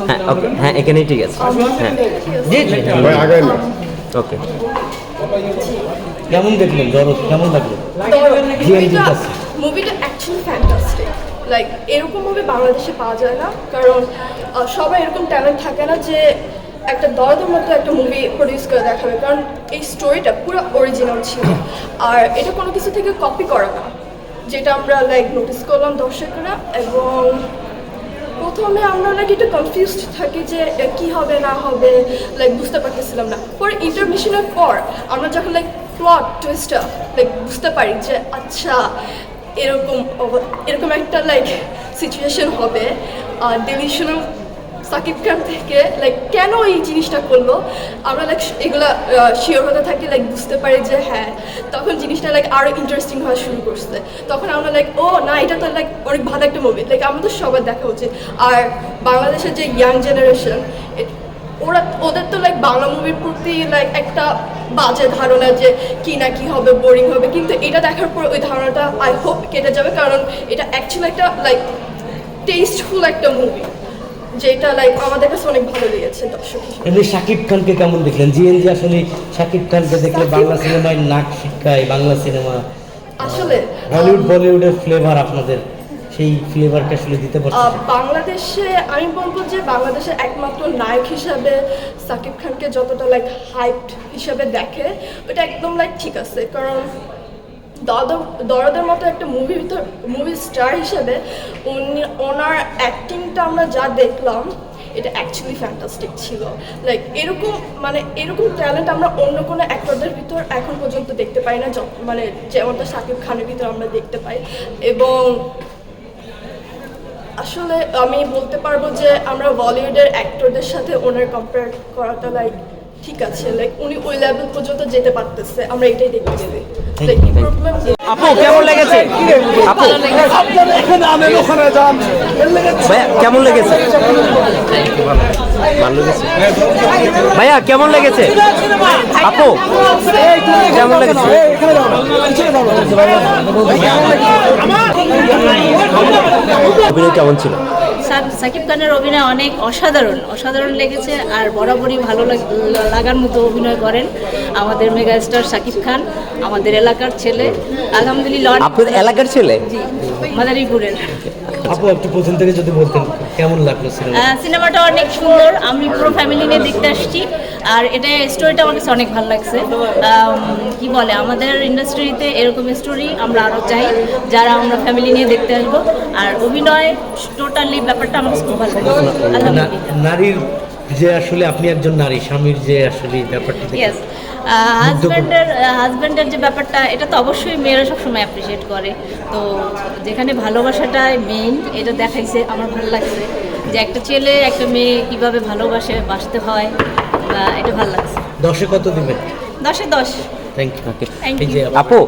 হ্যাঁ ওকে হ্যাঁ এখানেই ঠিক আছে। হ্যাঁ। জি জি আগে ওকে। কেমন দেখলেন জরদ কেমন লাগল? মুভিটা মুভিটা অ্যাকচুয়ালি ফ্যান্টাস্টিক লাইক এরকম মুভি বাংলাদেশে পাওয়া যায় না কারণ সবাই এরকম ট্যালেন্ট থাকে না যে একটা দরদের মতো একটা মুভি প্রডিউস করে দেখাবে কারণ এই স্টোরিটা পুরো অরিজিনাল ছিল। আর এটা কোনো কিছু থেকে কপি করা না যেটা আমরা লাইক নোটিস করলাম দর্শকরা এবং প্রথমে আমরা লাইক একটু কনফিউজড থাকি যে কি হবে, না হবে লাইক বুঝতে পারতেছিলাম না। পরে ইন্টারমিশনের পর আমরা যখন লাইক প্লট টুইস্টটা লাইক বুঝতে পারি যে আচ্ছা এরকম এরকম একটা লাইক সিচুয়েশন হবে। আর ডেলিশনাল সাকিব খান থেকে লাইক কেন এই জিনিসটা করল? আমরা লাইক এগুলা শিওর হতে থাকি লাইক বুঝতে পারি যে হ্যাঁ তখন জিনিসটা লাইক আরও ইন্টারেস্টিং হওয়া শুরু করছে। তখন আমরা লাইক ও না, এটা তো লাইক অনেক ভালো একটা মুভি লাইক আমাদের সবার দেখা উচিত। আর বাংলাদেশের যে ইয়াং জেনারেশন ওরা, ওদের তো লাইক বাংলা মুভির প্রতি লাইক একটা বাজে ধারণা যে কি না কি হবে বোরিং হবে। কিন্তু এটা দেখার পর ওই ধারণাটা আই হোপ কেটে যাবে। কারণ এটা অ্যাকচুয়ালি একটা লাইক টেস্টফুল একটা মুভি যেটা লাইক আমাদের কাছে অনেক ভালো লেগেছে দর্শক এমনি শাকিব খানকে কেমন দেখলেন? জিএনজি আসলে শাকিব খানকে দেখলে বাংলা সিনেমায় নাক শিক্ষায় বাংলা সিনেমা আসলে হলিউড বলিউডের ফ্লেভার আপনাদের সেই ফ্লেভারটা আসলে দিতে আহ, পারছেন? বাংলাদেশে আমি বলব যে বাংলাদেশের একমাত্র নায়ক হিসাবে সাকিব খানকে যতটা লাইক হাইপ হিসাবে দেখে ওটা একদম লাইক ঠিক আছে। কারণ দরদ- দরদের মতো একটা মুভি ভিতর মুভি স্টার হিসেবে উনি ওনার অ্যাক্টিংটা আমরা যা দেখলাম এটা অ্যাকচুয়ালি ফ্যান্টাস্টিক ছিল। লাইক এরকম মানে এরকম ট্যালেন্ট আমরা অন্য কোনো অ্যাক্টরদের ভিতর এখন পর্যন্ত দেখতে পাই না মানে যেমনটা শাকিব খানের ভিতর আমরা দেখতে পাই। এবং আসলে আমি বলতে পারব যে আমরা বলিউডের অ্যাক্টরদের সাথে ওনার কম্পেয়ার করাটা লাইক ঠিক আছে লাইক উনি ওই লেভেল পর্যন্ত যেতে পারতেছে। আমরা এটাই দেখতে গেলে আপু কেমন লেগেছে? আপু। ভাইয়া কেমন লেগেছে? লেগেছে। ভাইয়া কেমন লেগেছে? আপু কেমন লেগেছে? অভিনয় কেমন ছিল? সাক- সাকিব খানের অভিনয় অনেক অসাধারণ। অসাধারণ লেগেছে আর বরাবরই ভালো লাগার মতো অভিনয় করেন। আমাদের মেগা স্টার সাকিব খান আমাদের এলাকার ছেলে। আলহামদুলিল্লাহ আপনার এলাকার ছেলে? জি মাদারীপুরের। আপু একটু প্রথম থেকে যদি বলতেন কেমন লাগল সিনেমা সিনেমাটা অনেক সুন্দর আমি পুরো ফ্যামিলি নিয়ে দেখতে আসছি। আর এটা স্টোরিটা আমার কাছে অনেক ভালো লাগছে। কি বলে আমাদের ইন্ডাস্ট্রিতে এরকম স্টোরি আমরা আরও চাই যারা আমরা ফ্যামিলি নিয়ে দেখতে আসব। আর অভিনয় টোটালি ব্যাপারটা আমার খুব ভালো আলহামদুলিল্লাহ। নারীর যে আসলে আপনি একজন নারী স্বামীর যে আসলে ব্যাপারটা হাজব্যান্ডের হাজব্যান্ডের যে ব্যাপারটা এটা তো অবশ্যই মেয়েরা সবসময় অ্যাপ্রিসিয়েট করে। তো যেখানে ভালোবাসাটা মেইন এটা দেখাইছে আমার ভালো লাগছে। যে একটা ছেলে একটা মেয়ে কীভাবে ভালোবাসে বাসতে হয় বা এটা ভালো লাগছে। দশে কত দিবেন? দশে দশ। থ্যাংক ইউ আপু